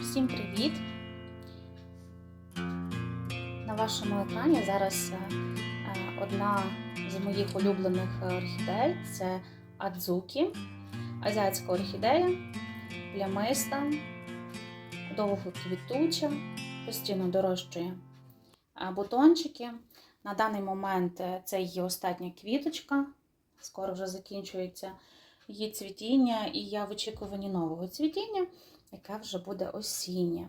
Всім привіт! На вашому екрані зараз е, е, одна з моїх улюблених орхідей це Адзукі, азіатська орхідея, плямиста, довго квітуча, постійно дорожчує е, бутончики. На даний момент це її остання квіточка, скоро вже закінчується її цвітіння, і я в очікуванні нового цвітіння яке вже буде осіннє.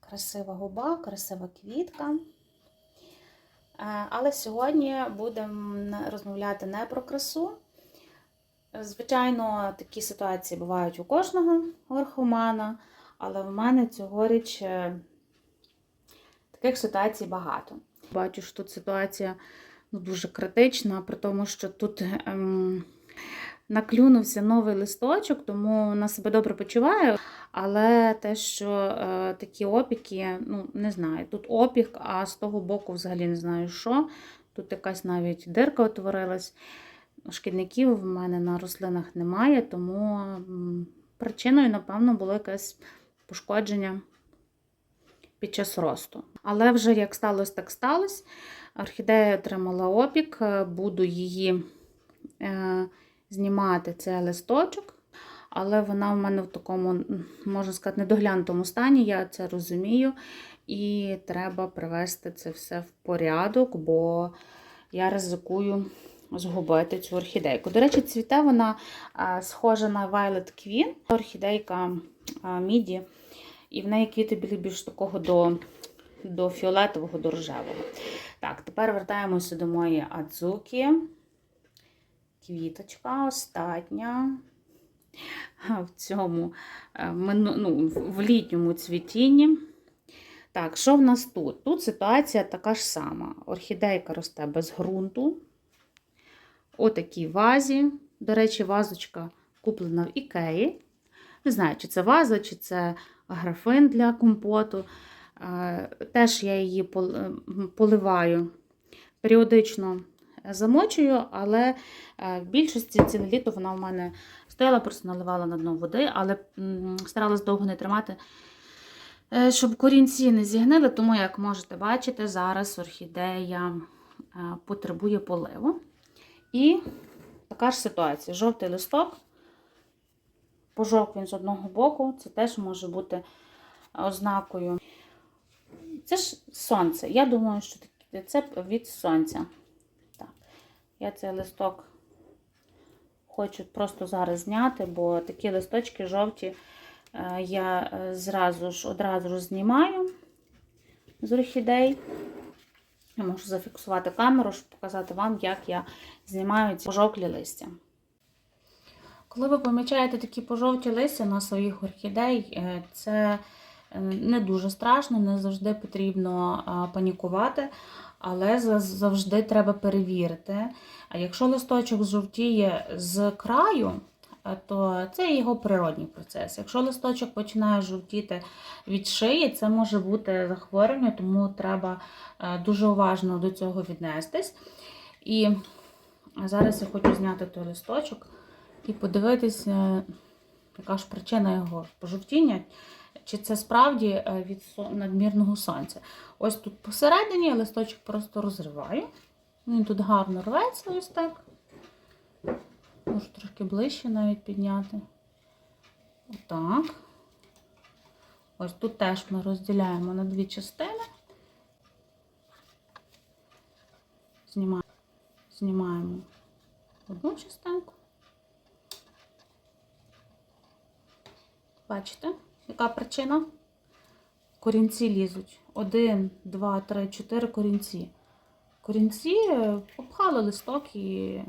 Красива губа, красива квітка. Е, Але сьогодні будемо розмовляти не про красу. Звичайно, такі ситуації бувають у кожного орхомана, але в мене цьогоріч е, таких ситуацій багато. Бачу, що тут ситуація ну, дуже критична, при тому, що тут. Ем, наклюнувся новий листочок, тому вона себе добре почуває. Але те, що е, такі опіки, ну, не знаю, тут опік, а з того боку взагалі не знаю що. Тут якась навіть дирка утворилась. Шкідників в мене на рослинах немає, тому причиною, напевно, було якесь пошкодження під час росту. Але вже як сталося, так сталося. Орхідея отримала опік, е, буду її. Е, знімати цей листочок, але вона в мене в такому, можна сказати, недоглянутому стані, я це розумію. І треба привести це все в порядок, бо я ризикую згубити цю орхідейку. До речі, цвіте вона схожа на Violet Queen, орхідейка міді, і в неї квіти білі більш такого до до фіолетового, до рожевого. Так, тепер вертаємося до моєї адзуки квіточка остання в цьому ну, в літньому цвітінні. Так, що в нас тут? Тут ситуація така ж сама. Орхідейка росте без ґрунту. Отакій вазі. До речі, вазочка куплена в Ікеї. Не знаю, чи це ваза, чи це графин для компоту. Теж я її поливаю періодично замочую, але е, в більшості ціле літо вона у мене стояла, просто наливала на дно води, але старалась довго не тримати, е, щоб корінці не зігнили, тому, як можете бачити, зараз орхідея е, потребує поливу. І така ж ситуація: жовтий листок, пожовк він з одного боку, це теж може бути ознакою. Це ж сонце. Я думаю, що це від сонця. Я цей листок хочу просто зараз зняти, бо такі листочки жовті е, я е, зразу ж одразу ж знімаю з орхідей. Я можу зафіксувати камеру, щоб показати вам, як я знімаю ці пожовклі листя. Коли ви помічаєте такі пожовті листя на своїх орхідей, е, це не дуже страшно, не завжди потрібно панікувати але завжди треба перевірити. А якщо листочок жовтіє з краю, е, то це його природній процес. Якщо листочок починає жовтіти від шиї, це може бути захворювання, тому треба е, дуже уважно до цього віднестись. І зараз я хочу зняти той листочок і подивитися, яка ж причина його пожовтіння. Чи це справді е, від надмірного сонця? Ось тут посередині я листочок просто розриваю. Він тут гарно рветься ось так. Можу трошки ближче навіть підняти. Отак. Ось тут теж ми розділяємо на дві частини. Знімаємо, знімаємо одну частинку. Бачите? Яка причина? Корінці лізуть. Один, два, три, чотири корінці. Корінці обхали листок і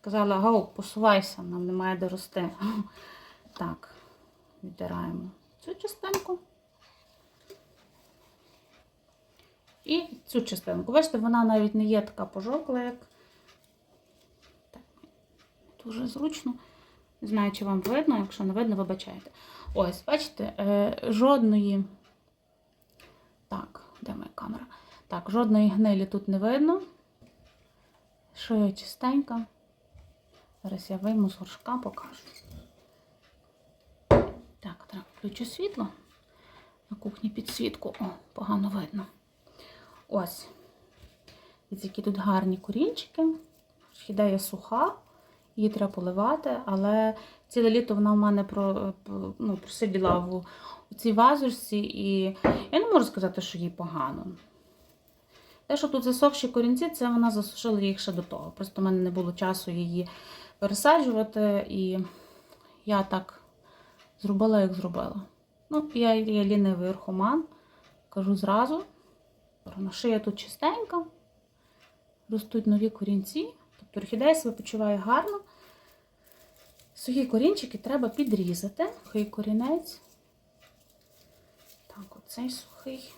сказали, гау, посувайся, нам немає де рости. Так, віддираємо цю частинку. І цю частинку. Бачите, вона навіть не є така пожовкла, як. Дуже зручно. Не знаю, чи вам видно, якщо не видно, вибачайте. Ось, бачите, е, жодної. Так, де моя камера? Так, жодної гнилі тут не видно. Шия чистенька. Зараз я вийму з горшка, покажу. Так, треба включу світло. На кухні підсвітку. О, погано видно. Ось. Які тут гарні корінчики. Орхідея суха, її треба поливати, але ціле літо вона в мене про, ну, просиділа в у цій вазочці, і я не можу сказати, що їй погано. Те, що тут засохші корінці, це вона засушила їх ще до того. Просто в мене не було часу її пересаджувати, і я так зробила, як зробила. Ну, я є лінивий орхоман, кажу зразу. Шия тут чистенька, ростуть нові корінці, тобто орхідея себе почуває гарно. Сухі корінчики треба підрізати. Сухий корінець. Так, оцей сухий.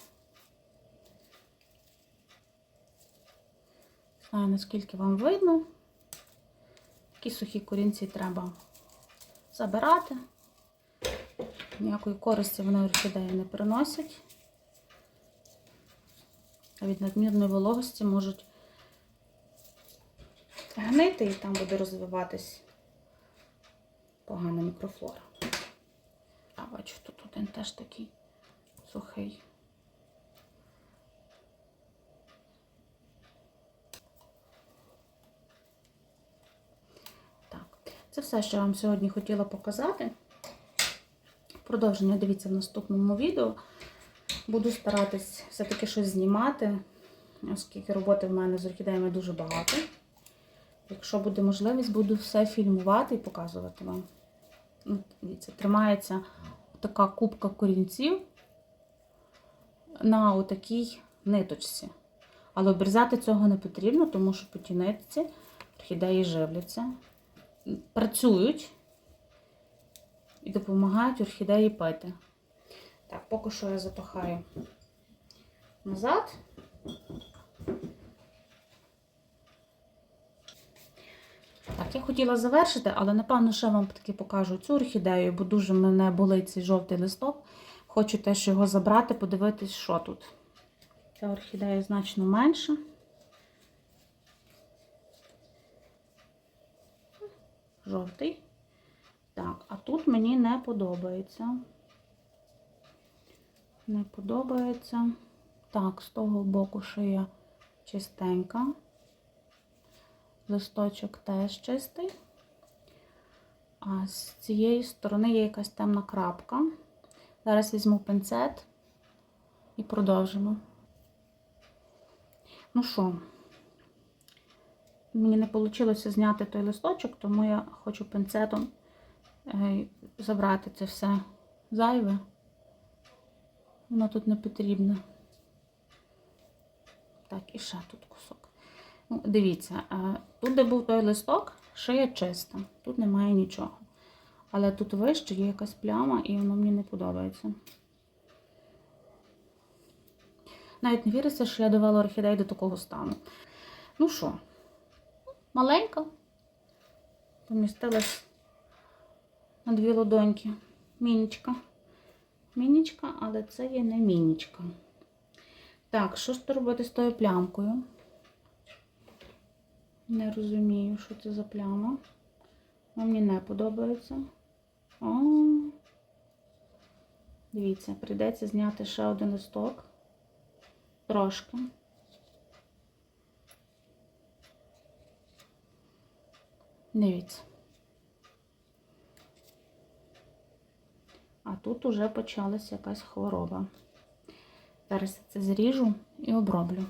Знаю, наскільки вам видно. Такі сухі корінці треба забирати. Ніякої користі вони орхідеї не приносять. А від надмірної вологості можуть гнити і там буде розвиватись погана мікрофлора. А бачу, тут один теж такий сухий. Так, це все, що я вам сьогодні хотіла показати. Продовження дивіться в наступному відео. Буду старатись все-таки щось знімати, оскільки роботи в мене з орхідеями дуже багато. Якщо буде можливість, буду все фільмувати і показувати вам. Ну, Дивіться, тримається така кубка корінців на отакій ниточці. Але обрізати цього не потрібно, тому що нитці орхідеї живляться, працюють і допомагають орхідеї пити. Так, поки що я запахаю назад. Я хотіла завершити, але напевно ще вам таки покажу цю орхідею, бо дуже мене болить цей жовтий листок. Хочу теж його забрати, подивитись, що тут. Ця орхідея значно менша. Жовтий. Так, а тут мені не подобається. Не подобається. Так, з того боку шия чистенька. Листочок теж чистий. А з цієї сторони є якась темна крапка. Зараз візьму пинцет і продовжимо. Ну що, мені не вийшло зняти той листочок, тому я хочу пинцетом е, забрати це все зайве. Воно тут не потрібне. Так, і ще тут кусок. Ну, Дивіться, е, тут, де був той листок, шия чиста, тут немає нічого. Але тут вище є якась пляма і воно мені не подобається. Навіть не віриться, що я довела орхідею до такого стану. Ну що, маленька, помістилась на дві ладоньки. Мінічка. Мінічка, але це є не мінічка. Так, що ж робити з тою плямкою? Не розумію, що це за пляма. Мені не подобається. О, дивіться, прийдеться зняти ще один листок. Трошки. Дивіться. А тут уже почалася якась хвороба. Зараз це зріжу і оброблю.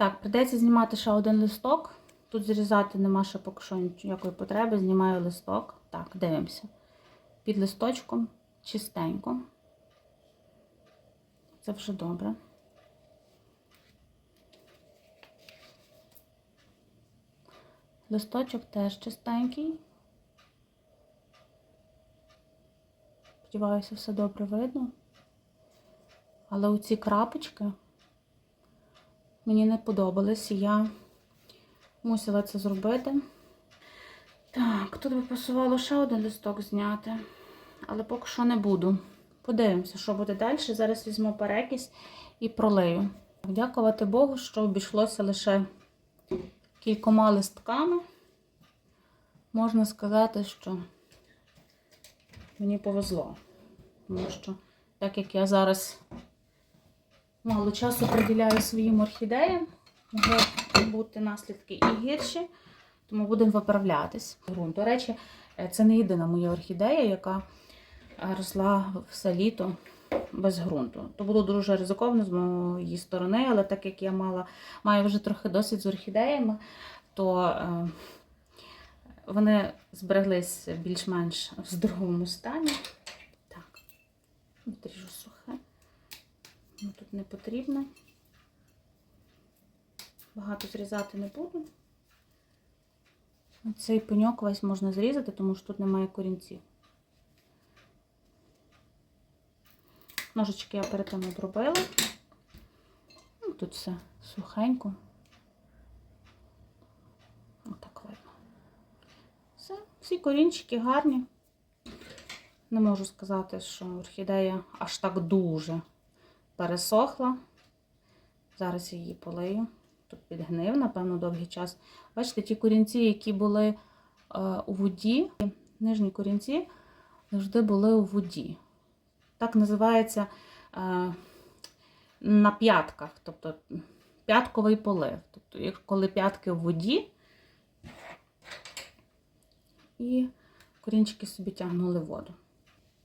Так, придеться знімати ще один листок. Тут зрізати нема ще поки що ніякої потреби. Знімаю листок. Так, дивимося. Під листочком чистенько. Це вже добре. Листочок теж чистенький. Сподіваюся, все добре видно. Але оці крапочки мені не подобались, я мусила це зробити. Так, тут би пасувало ще один листок зняти, але поки що не буду. Подивимося, що буде далі. Зараз візьму перекись і пролию. Дякувати Богу, що обійшлося лише кількома листками. Можна сказати, що мені повезло. Тому що, так як я зараз мало часу приділяю своїм орхідеям, можуть бути наслідки і гірші, тому будемо виправлятись. Грунт. До речі, це не єдина моя орхідея, яка росла все літо без ґрунту. То було дуже ризиковано з моєї сторони, але так як я мала, маю вже трохи досвід з орхідеями, то е, вони збереглись більш-менш в здоровому стані. Так, відріжу. Ну, тут не потрібно. Багато зрізати не буду. Цей пеньок весь можна зрізати, тому що тут немає корінців. Ножички я перед тим обробила. Ну, тут все сухенько. Отак видно. Все, всі корінчики гарні. Не можу сказати, що орхідея аж так дуже пересохла. Зараз її полию. Тут підгнив, напевно, довгий час. Бачите, ті корінці, які були е, у воді, нижні корінці завжди були у воді. Так називається е, на п'ятках, тобто п'ятковий полив. Тобто, коли п'ятки в воді, і корінчики собі тягнули воду.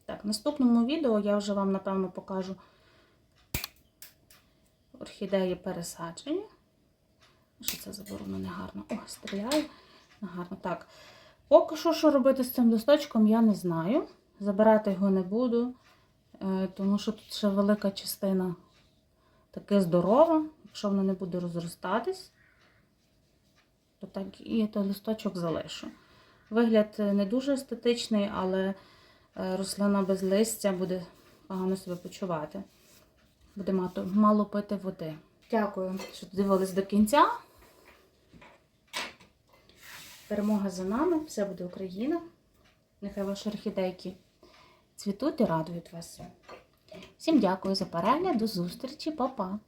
Так, в наступному відео я вже вам, напевно, покажу орхідеї пересадження. Що це заборонено негарно? О, стріляю. Гарно. Так. Поки що, що робити з цим листочком, я не знаю. Забирати його не буду, е, тому що тут ще велика частина таки здорова. Якщо воно не буде розростатись, то так і той листочок залишу. Вигляд не дуже естетичний, але е, рослина без листя буде погано себе почувати. Буде мати, мало пити води. Дякую, що дивились до кінця. Перемога за нами, все буде Україна. Нехай ваші орхідейки цвітуть і радують вас. Всім дякую за перегляд, до зустрічі, па-па!